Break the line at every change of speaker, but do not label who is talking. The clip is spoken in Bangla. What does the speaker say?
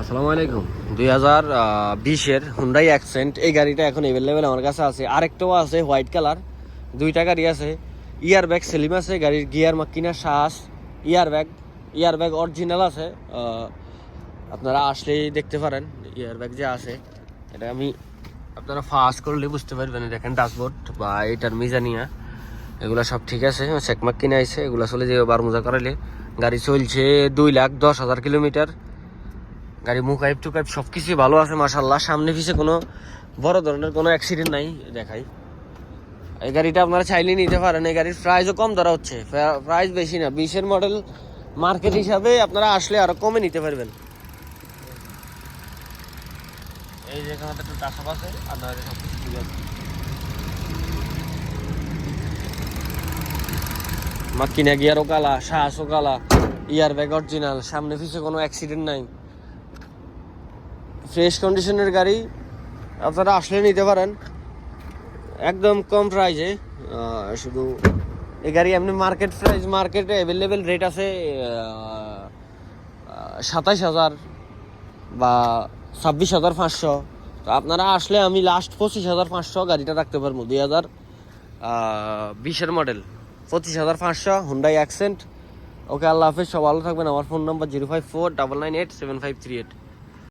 আসসালামু আলাইকুম। দুই হাজার বিশের হুন্ডাই অ্যাকসেন্ট এই গাড়িটা এখন অ্যাভেলেবেল আমার কাছে আছে। আরেকটাও আছে হোয়াইট কালার দুইটা গাড়ি আছে। ইয়ার ব্যাগ সেলিম আছে, গাড়ির গিয়ার মাকিনা শ্বাস air bag air bag original আছে আপনারা আসলেই দেখতে পারেন ইয়ার ব্যাগ যে আছে। এটা আমি আপনারা ফাস্ট করলে বুঝতে পারবেন দেখেন ড্যাশবোর্ড বা এটার মিজানিয়া। এগুলো সব ঠিক আছে চেকমাক কিনে আইছে, এগুলো চলে যে বারমুজা করাইলে। গাড়ি চলছে দুই লাখ দশ হাজার কিলোমিটার। গাড়ি মুখাইপ টুকাইপ সব কিছুই ভালো আছে মাসাল্লাহ সামনে পিছে কোনো বড় ধরনের কোনো অ্যাক্সিডেন্ট নাই, দেখাই। এই গাড়িটা আপনারা চাইলে নিতে পারেন, এই গাড়ির প্রাইসও কম ধরা হচ্ছে। প্রাইস বেশি না, বিশের মডেল মার্কেট হিসাবে আপনারা আসলে আরও কমে নিতে পারবেন। এই যে সব কিছু গিয়ারও কালা শ্বাসও কালা ইয়ার ব্যাগ অরিজিনাল সামনে পিছে কোনো অ্যাক্সিডেন্ট নাই। ফ্রেশ কন্ডিশনের গাড়ি আপনারা আসলে নিতে পারেন। একদম কম প্রাইজে শুধু এই গাড়ি এমনি মার্কেট প্রাইস মার্কেটে অ্যাভেলেবেল রেট আছে সাতাইশ হাজার বা ছাব্বিশ হাজার পাঁচশো। তো আপনারা আসলে আমি লাস্ট পঁচিশ হাজার পাঁচশো গাড়িটা রাখতে পারব, দুই হাজার বিশের মডেল পঁচিশ হাজার পাঁচশো হুন্ডাই অ্যাকসেন্ট ওকে, আল্লাহ হাফেজ সব ভালো থাকবেন। আমার phone number zero five four double nine eight seven five three eight